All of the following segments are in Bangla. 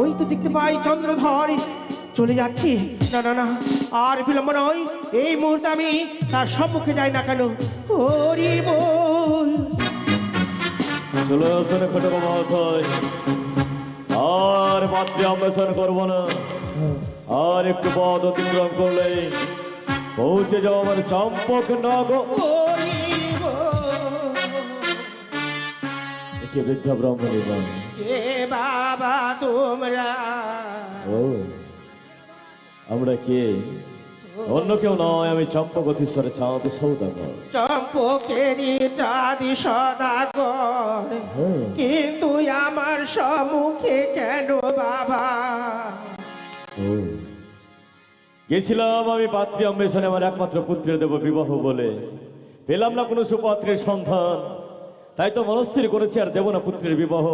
ওই তো দেখতে পাই চন্দ্রধর। চলে যাচ্ছি। না না না, আর বিলম্ব নয়। এই মুহূর্তে আমি তার সম্মুখে যাই না কেন? হরি বল। চলে আসুন মহাশয় আর মাতৃ অন্বেষণ করব না। আর একটু পথ অতিক্রম করলে পৌঁছে যাও আমার চম্পক নগর একে বৃদ্ধা ব্রাহ্মণী কে বাবা তোমরা ও আমরা কে অন্য কেউ নয় আমি চম্পকথীশ্বরের চাঁদ সৌদাগর চম্পকেরই চাঁদি সদাগর হ্যাঁ কিন্তু আমার সম্মুখে কেন বাবা গেছিলাম আমি পাত্রী অন্বেষণে আমার একমাত্র পুত্রের দেব বিবাহ বলে পেলাম না কোনো সুপাত্রের সন্ধান তাই তো মনস্থির করেছি আর দেব না পুত্রের বিবাহ।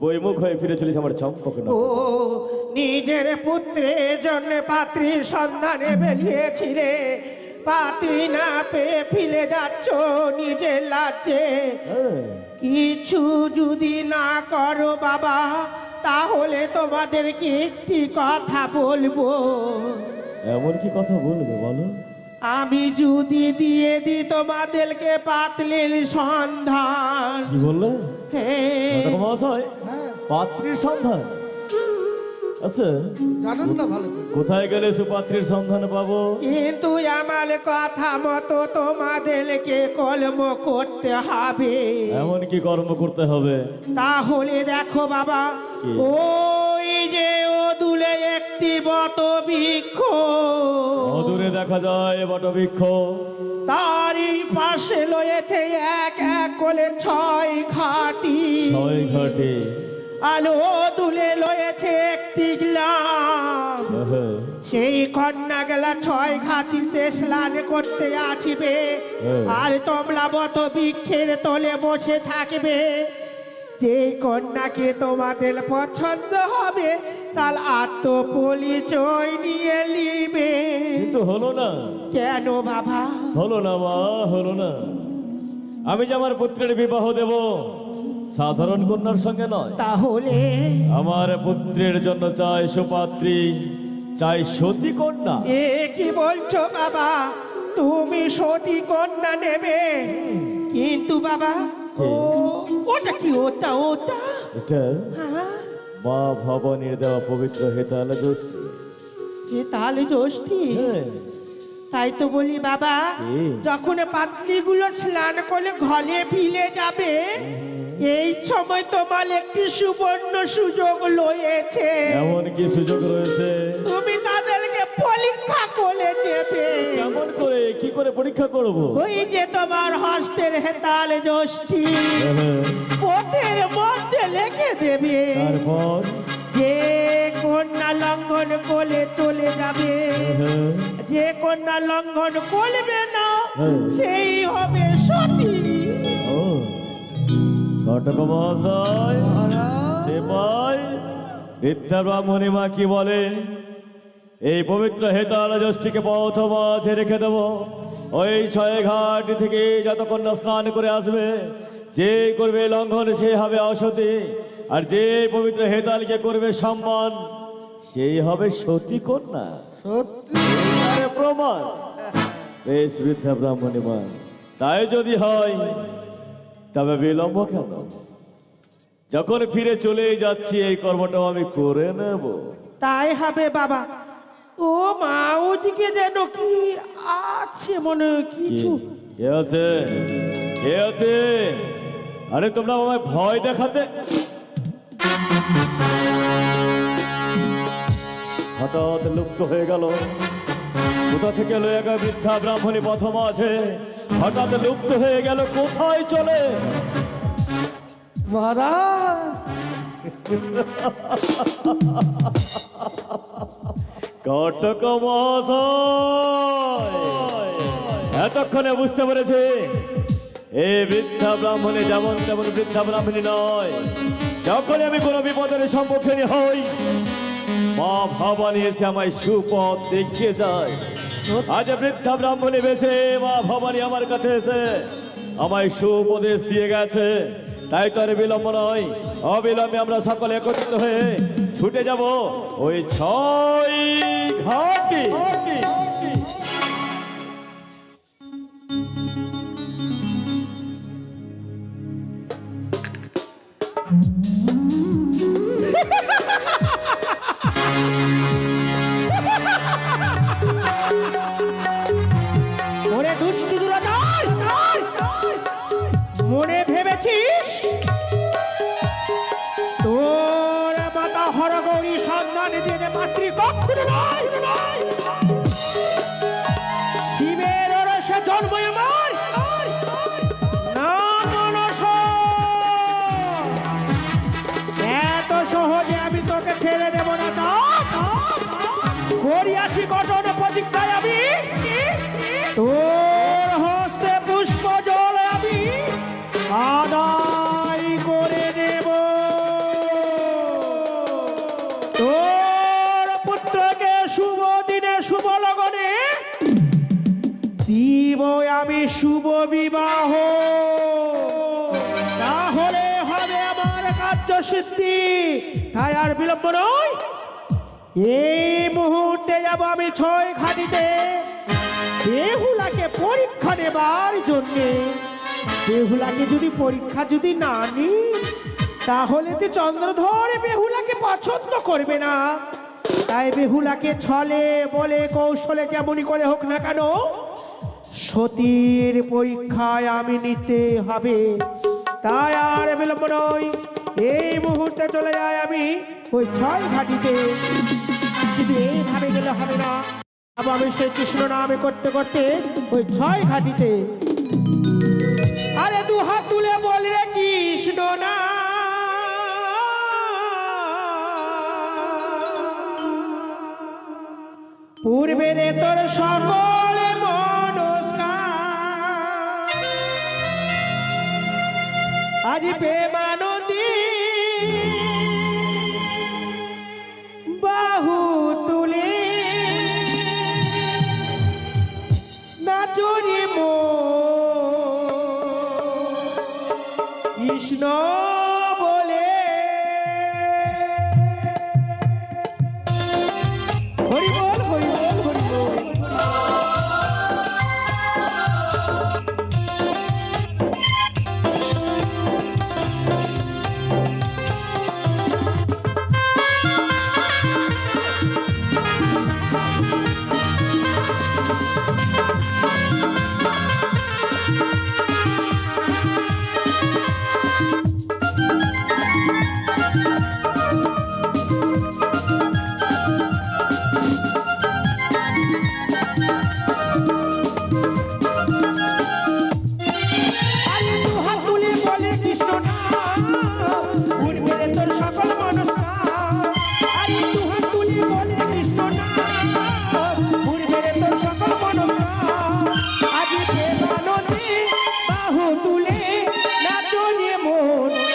বইমুখ হয়ে ফিরে চলেছে আমার চম্পক ও নিজের পুত্রের জন্য পাত্রীর সন্ধানে বেরিয়েছিলে। পাত্রী না পেয়ে ফিরে যাচ্ছ নিজের লাজ্জে হ্যাঁ। কিছু যদি না করো বাবা তাহলে তোমাদেরকে একটি কথা বলব? এমন কি কথা বলবে বলো? আমি যদি দিয়ে দি তোমাদেরকে পাতলির সন্ধান। কি বললে? হে। মহাশয় পাত্রীর সন্ধান? আচ্ছা জানেন না ভালো কোথায় গেলে সুপাত্রীর সন্ধান পাবো? কিন্তু আমার কথা মতো তোমাদেরকে কলম করতে হবে। এমন কি কর্ম করতে হবে? তাহলে দেখো বাবা ওই যে অদূরে একটি বত বৃক্ষ অদূরে দেখা যায় বটবৃক্ষ। তারই পাশে লয়েছে এক এক করে ছয় ঘাটি। ছয় ঘাটে। আলো তুলে লয়েছে একটি সেই কন্যা গেলা ছয় ঘাটিতে স্নান করতে আসবে। আর তোমরা বত বৃক্ষের তলে বসে থাকবে। যে কন্যাকে তোমাদের পছন্দ হবে তার আত্মপরিচয় নিয়ে নিবে। কিন্তু হলো না। কেন বাবা? হলো না মা হলো না। আমি যে আমার পুত্রের বিবাহ দেব সাধারণ কন্যার সঙ্গে নয়। তাহলে? আমার পুত্রের জন্য চাই সুপাত্রী চাই সতী কন্যা। এ কি বলছো বাবা? তুমি সতী কন্যা নেবে। কিন্তু বাবা ও ওটা কি ওটা ওটা এটা হ্যাঁ। মা ভবানীর দেওয়া পবিত্র হেতাল গোষ্ঠী তাহলে দোষটি হ্যাঁ, তাই তো বলি বাবা? যখন পাতলিগুলো স্নান করে ঘরে ফিরে যাবে এই সময় তোমার একটি সুবর্ণ সুযোগ রয়েছে। এমন কি সুযোগ রয়েছে? তুমি তাদেরকে পরীক্ষা করে দেবে কেমন করে? কি করে পরীক্ষা করব? ওই যে তোমার হস্তের হেতাল যষ্টি হ্যাঁ, পথের মধ্যে লিখে দেবে। তারপর? যে কন্যা লঙ্ঘন করে চলে যাবে। হ্যাঁ, যে কন্যা লঙ্ঘন করবে না হ্যাঁ। সেই হবে সতী। কটক মহাশয় সেপাই বিদ্যা ব্রাহ্মণী মা কি বলে? এই পবিত্র হেতাল জ্যোষ্ঠীকে পথ মাঝে রেখে দেব। ওই ছয় ঘাট থেকে যত কন্যা স্নান করে আসবে যে করবে লঙ্ঘন সে হবে অসতী। আর যে পবিত্র হেতালকে করবে সম্মান সেই হবে সতী কন্যা। সত্যি প্রমাণ। বেশ বৃদ্ধা ব্রাহ্মণী তাই যদি হয় তবে বিলম্ব কেন? যখন ফিরে চলে যাচ্ছি এই কর্মটাও আমি করে নেব। তাই হবে বাবা। ও মা ওদিকে যেন কি আছে মনে কিছু। কে আছে? কে আছে? আরে তোমরা আমায় ভয় দেখাতে হঠাৎ লুপ্ত হয়ে গেল। কোথা থেকে এলো এক বৃদ্ধা ব্রাহ্মণী প্রথম আছে হঠাৎ লুপ্ত হয়ে গেল কোথায় চলে? মহারাজ! কটক এতক্ষণে বুঝতে পেরেছে এ বৃদ্ধা ব্রাহ্মণী যেমন তেমন বৃদ্ধা ব্রাহ্মণী নয়। যখনই আমি কোনো বিপদের সম্মুখীন হই মা ভবানী এসে আমায় সুপথ দেখিয়ে যায়। আজ বৃদ্ধা ব্রাহ্মণী বেছে মা ভবানী আমার কাছে এসে আমায় সুপদেশ দিয়ে গেছে। তাই তো আর বিলম্ব নয়, অবিলম্বে আমরা সকলে একত্রিত হয়ে ছুটে যাব ওই ছয় ঘাটে। ওরে কঠোর প্রতিজ্ঞায় আমি। তোর হস্তে পুষ্প জল আমি আদায় করে দেব তোর পুত্রকে শুভ দিনে, শুভ লগনে দিব আমি শুভ বিবাহ। তাহলে হবে আমার কার্য সিদ্ধি তাই আর বিলম্ব নয়। এই মুহূর্তে যাব আমি ছয় ঘাটিতে। বেহুলাকে পরীক্ষা নেবার জন্যে। বেহুলাকে যদি পরীক্ষা যদি না নি, তাহলে তো চন্দ্রধর বেহুলাকে পছন্দ করবে না। তাই বেহুলাকে ছলে বলে কৌশলে যেমনই করে হোক না কেন, সতীর পরীক্ষায় আমি নিতে হবে। তাই আর বিলম্ব নয়, এই মুহূর্তে চলে যায় আমি ওই ছয় ঘাটিতে। কিন্তু এইভাবে গেলে হবে না আমি সেই কৃষ্ণ নামে করতে করতে ওই ছয় ঘাটিতে। আরে দু হাত তুলে বল কৃষ্ণ না। পূর্বে রে তোর সকল মনস্কার। আজ প্রেমানন্দী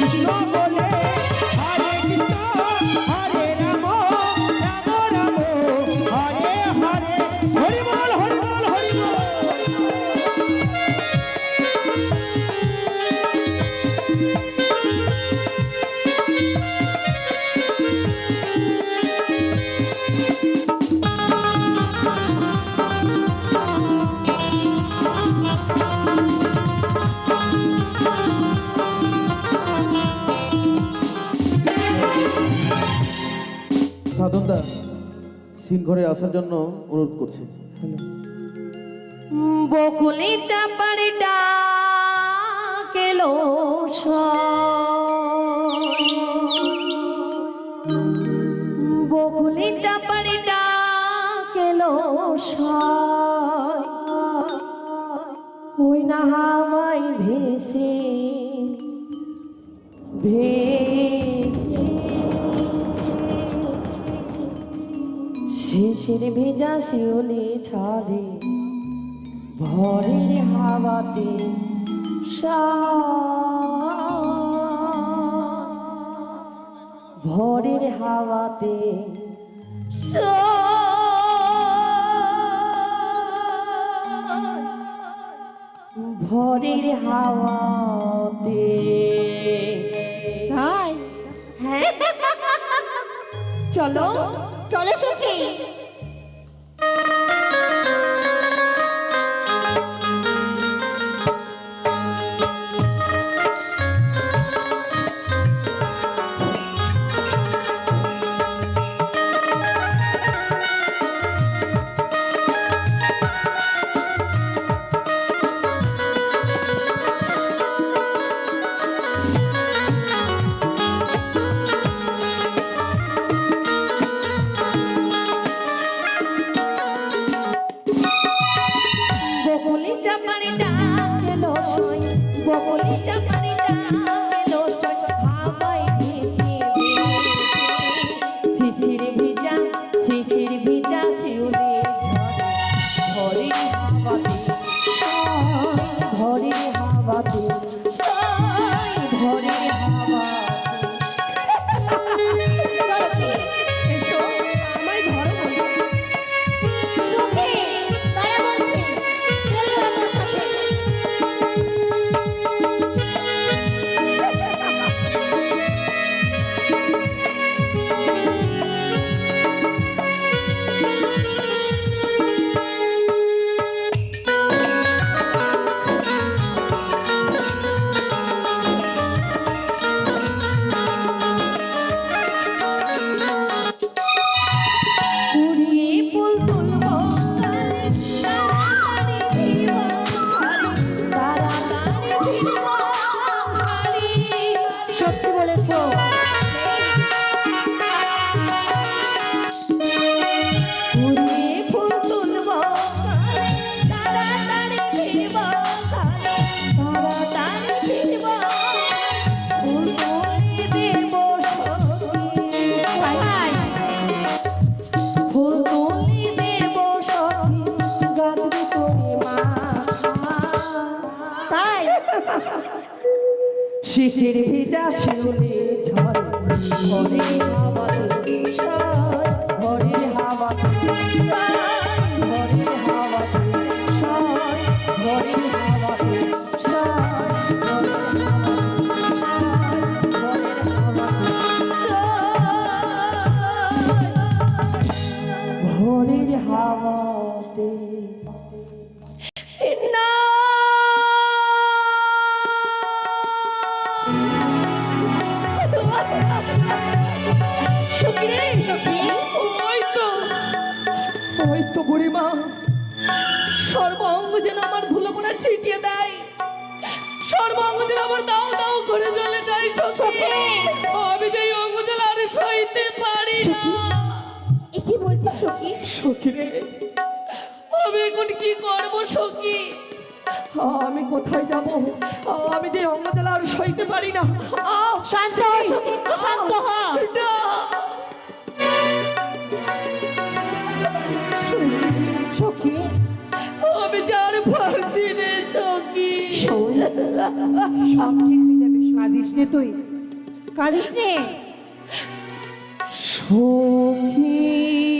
মন সিন ঘরে আসার জন্য অনুরোধ করছি। বকুলি চাপার ডাকেলো বকুলি চাপার ডাকেলো ওই না হাওয়াই ভেসে ভেসে শেষের ভেজা শিওলে ছাড়ে ভরের হাওয়াতে ভরের হাওয়াতে ভরের হাওয়াতে তাই? হ্যাঁ। চলো। চলো সখী। ভিজা শিউলে সখী রে সখী ওই তো ওই তো বুড়িমা সর্বঙ্গ যেন আমার ধুলো পোড়া ছিটিয়ে দেয়। সর্বঙ্গ যেন আমার দাও দাও করে জ্বলে যায় সখী। আমি যে অঙ্গ জ্বালা আর সইতে পারি না। কি বলছিস সখী? সখী রে আমি এখন কি করব সখী? আমি কোথায় যাব? আমি যে অঙ্গ জ্বালা আর সইতে পারি না। শান্ত শান্ত হ। সব ঠিক হয়ে যাবে কাঁদিস নে তুই। কাঁদিস নে। সখী